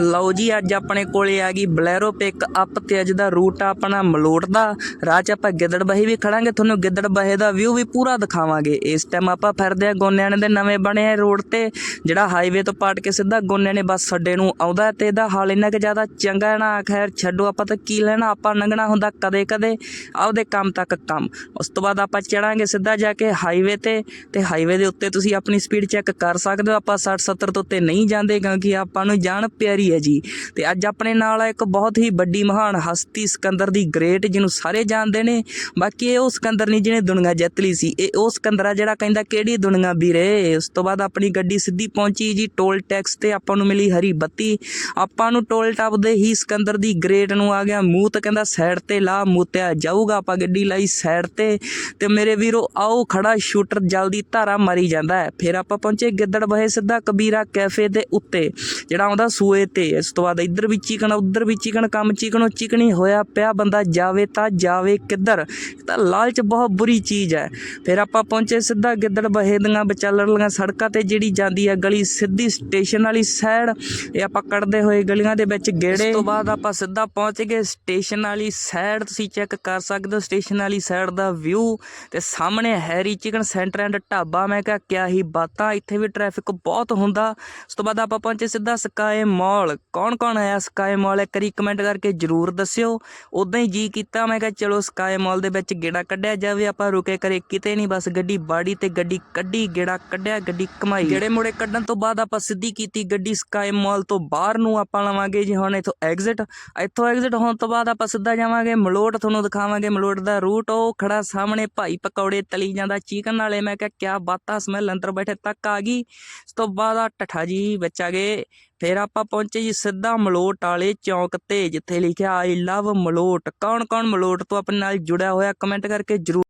ਲਓ ਜੀ, ਅੱਜ ਆਪਣੇ ਕੋਲੇ ਆ ਗਈ ਬਲੈਰੋ ਪਿਕ ਅਪ ਤੇ ਅੱਜ ਦਾ ਰੂਟ ਆ ਆਪਣਾ ਮਲੋਟ ਦਾ। ਰਾਹ 'ਚ ਆਪਾਂ ਗਿੱਦੜਬਾਹੀ ਵੀ ਖੜਾਂਗੇ, ਤੁਹਾਨੂੰ ਗਿੱਦੜਬਾਹੇ ਦਾ ਵਿਊ ਵੀ ਪੂਰਾ ਦਿਖਾਵਾਂਗੇ। ਇਸ ਟਾਈਮ ਆਪਾਂ ਫਿਰਦੇ ਆ ਗੋਨਿਆਣੇ ਦੇ ਨਵੇਂ ਬਣੇ ਰੋਡ ਤੇ, ਜਿਹੜਾ ਹਾਈਵੇ ਤੋਂ ਪਾਟ ਕੇ ਸਿੱਧਾ ਗੋਨਿਆਣੇ ਬੱਸ ਅੱਡੇ ਨੂੰ ਆਉਂਦਾ ਤੇ ਇਹਦਾ ਹਾਲ ਇੰਨਾ ਕਿ ਜ਼ਿਆਦਾ ਚੰਗਾ ਨਾ, ਖੈਰ ਛੱਡੋ ਆਪਾਂ ਤਾਂ ਕੀ ਲੈਣਾ, ਆਪਾਂ ਲੰਘਣਾ ਹੁੰਦਾ ਕਦੇ ਕਦੇ ਆਪਦੇ ਕੰਮ ਤੱਕ ਕੰਮ। ਉਸ ਤੋਂ ਬਾਅਦ ਆਪਾਂ ਚੜਾਂਗੇ ਸਿੱਧਾ ਜਾ ਕੇ ਹਾਈਵੇ ਤੇ ਤੇ ਹਾਈਵੇ ਦੇ ਉੱਤੇ ਤੁਸੀਂ ਆਪਣੀ ਸਪੀਡ ਚੈੱਕ ਕਰ ਸਕਦੇ ਹੋ, ਆਪਾਂ 60 70 ਤੋਂ ਉੱਤੇ ਨਹੀਂ ਜਾਂਦੇ ਕਿਉਂਕਿ ਆਪਾਂ ਨੂੰ ਜਾਣ ਪਿਆਰੀ ਹੈ ਜੀ। ਤੇ ਅੱਜ ਆਪਣੇ ਨਾਲ ਇੱਕ ਬਹੁਤ ਹੀ ਵੱਡੀ ਮਹਾਨ ਹਸਤੀ ਸਿਕੰਦਰ ਦੀ ਗ੍ਰੇਟ ਜਿਹਨੂੰ ਸਾਰੇ ਜਾਣਦੇ ਨੇ। ਬਾਕੀ ਇਹ ਉਹ ਸਿਕੰਦਰ ਨਹੀਂ ਜਿਹਨੇ ਦੁਨੀਆ ਜਿੱਤ ਲਈ ਸੀ। ਇਹ ਉਹ ਸਿਕੰਦਰ ਆ ਜਿਹੜਾ ਕਹਿੰਦਾ ਕਿਹੜੀ ਦੁਨੀਆ ਵੀਰੇ? ਉਸ ਤੋਂ ਬਾਅਦ ਆਪਣੀ ਗੱਡੀ ਸਿੱਧੀ ਪਹੁੰਚੀ ਜੀ ਟੋਲ ਟੈਕਸ ਤੇ ਆਪਾਂ ਨੂੰ ਮਿਲੀ ਹਰੀ ਬੱਤੀ। ਆਪਾਂ ਨੂੰ ਟੋਲ ਟੱਪ ਦੇ ਹੀ ਸਿਕੰਦਰ ਦੀ ਗ੍ਰੇਟ ਨੂੰ ਆ ਗਿਆ ਮੂੰਹ ਤੇ ਕਹਿੰਦਾ ਸਾਈਡ ਤੇ ਲਾ ਮੂਤਿਆ ਜਾਊਗਾ ਆਪਾਂ ਗੱਡੀ ਲਾਈ ਸਾਈਡ ਤੇ। ਤੇ ਮੇਰੇ ਵੀਰੋ, ਆਓ ਖੜਾ ਸ਼ੂਟਰ ਜਲਦੀ ਧਾਰਾ ਮਾਰੀ ਜਾਂਦਾ ਹੈ। ਫਿਰ ਆਪਾਂ ਪਹੁੰਚੇ ਗਿੱਦੜ ਬਹੇ ਸਿੱਧਾ ਕਬੀਰਾ ਕੈਫੇ ਦੇ ਉੱਤੇ, ਜਿਹੜਾ ਆਉਂਦਾ ਸੂਏ ਤੇ ਇਸ ਤੋਂ ਬਾਅਦ ਇੱਧਰ ਵੀ ਚਿਕਨ ਉੱਧਰ ਵੀ ਚਿਕਨ ਕੰਮ ਚਿਕਨੋ ਚਿਕਨੀ ਹੋਇਆ ਪਿਆ, ਬੰਦਾ ਜਾਵੇ ਤਾਂ ਜਾਵੇ ਕਿੱਧਰ? ਤਾਂ ਲਾਲਚ ਬਹੁਤ ਬੁਰੀ ਚੀਜ਼ ਹੈ। ਫਿਰ ਆਪਾਂ ਪਹੁੰਚੇ ਸਿੱਧਾ ਗਿੱਦੜ ਬਹੇ ਦੀਆਂ ਵਿਚਾਲਣ ਸੜਕਾਂ ਤੇ ਜਿਹੜੀ ਜਾਂਦੀ ਹੈ ਗਲੀ ਸਿੱਧੀ ਸਟੇਸ਼ਨ ਵਾਲੀ ਸਾਈਡ, ਇਹ ਆਪਾਂ ਕੱਢਦੇ ਹੋਏ ਗਲੀਆਂ ਦੇ ਵਿੱਚ ਗੇੜੇ। ਇਸ ਤੋਂ ਬਾਅਦ ਆਪਾਂ ਸਿੱਧਾ ਪਹੁੰਚ ਗਏ ਸਟੇਸ਼ਨ ਵਾਲੀ ਸਾਈਡ, ਤੁਸੀਂ ਚੈੱਕ ਕਰ ਸਕਦੇ ਹੋ ਸਟੇਸ਼ਨ ਵਾਲੀ ਸਾਈਡ ਦਾ ਵਿਊ। ਤੇ ਸਾਹਮਣੇ Harry chicken centre and dhaba, ਮੈਂ ਕਿਹਾ ਕਿਆ ਹੀ ਬਾਤਾਂ, ਇੱਥੇ ਵੀ ਟ੍ਰੈਫਿਕ ਬਹੁਤ ਹੁੰਦਾ। ਉਸ ਤੋਂ ਬਾਅਦ ਆਪਾਂ ਪਹੁੰਚੇ ਸਿੱਧਾ ਸਕਾਏ ਮਾਲ ਕੌਣ ਕੌਣ ਆਇਆ ਸਕਾਈ ਮਾਲ ਇੱਕ ਵਾਰੀ ਕਮੈਂਟ ਕਰਕੇ ਜਰੂਰ ਦੱਸਿਓ। ਉਦਾਂ ਹੀ ਜੀ ਕੀਤਾ, ਮੈਂ ਕਿਹਾ ਚਲੋ ਸਕਾਈ ਮਾਲ ਦੇ ਵਿੱਚ ਗੇੜਾ ਕੱਢਿਆ ਜਾਵੇ। ਆਪਾਂ ਰੁਕੇ ਕਰੇ ਕਿਤੇ ਨਹੀਂ ਬਸ ਗੱਡੀ ਬਾੜੀ ਤੇ ਗੱਡੀ ਕੱਢੀ, ਗੇੜਾ ਕੱਢਿਆ, ਗੱਡੀ ਕਮਾਈ ਗੇੜੇ ਮੁੜੇ ਕੱਢਣ ਤੋਂ ਬਾਅਦ ਆਪਾਂ ਸਿੱਧੀ ਕੀਤੀ ਗੱਡੀ ਸਕਾਈ ਮਾਲ ਤੋਂ ਬਾਹਰ ਨੂੰ ਆਪਾਂ ਲਵਾਂਗੇ ਜੀ ਹੁਣ ਇੱਥੋਂ ਐਗਜ਼ਿਟ ਇੱਥੋਂ ਐਗਜ਼ਿਟ ਹੋਣ ਤੋਂ ਬਾਅਦ ਆਪਾਂ ਸਿੱਧਾ ਜਾਵਾਂਗੇ ਮਲੋਟ, ਤੁਹਾਨੂੰ ਦਿਖਾਵਾਂਗੇ ਮਲੋਟ ਦਾ ਰੂਟ ਉਹ ਖੜਾ ਸਾਹਮਣੇ ਭਾਈ ਪਕੌੜੇ ਤਲੀ ਜਾਂਦਾ ਚਿਕਨ ਨਾਲੇ ਮੈਂ ਕਿਹਾ, ਕਿਆ ਬਾਤਾਂ ਸਮੈਲ ਅੰਦਰ ਬੈਠੇ ਤੱਕ ਆ ਗਈ। ਉਸ ਤੋਂ ਬਾਅਦ ਆ ਠੱਠਾ ਜੀ ਵਿੱਚ ਆ ਗਏ। ਫਿਰ ਆਪਾਂ ਪਹੁੰਚੇ ਜੀ ਸਿੱਧਾ ਮਲੋਟ ਵਾਲੇ ਚੌਂਕ ਤੇ, ਜਿੱਥੇ ਲਿਖਿਆ ਆਈ ਲਵ ਮਲੋਟ। ਕੌਣ ਕੌਣ ਮਲੋਟ ਤੋਂ ਆਪਣੇ ਨਾਲ ਜੁੜਿਆ ਹੋਇਆ? ਕਮੈਂਟ ਕਰਕੇ ਜਰੂਰ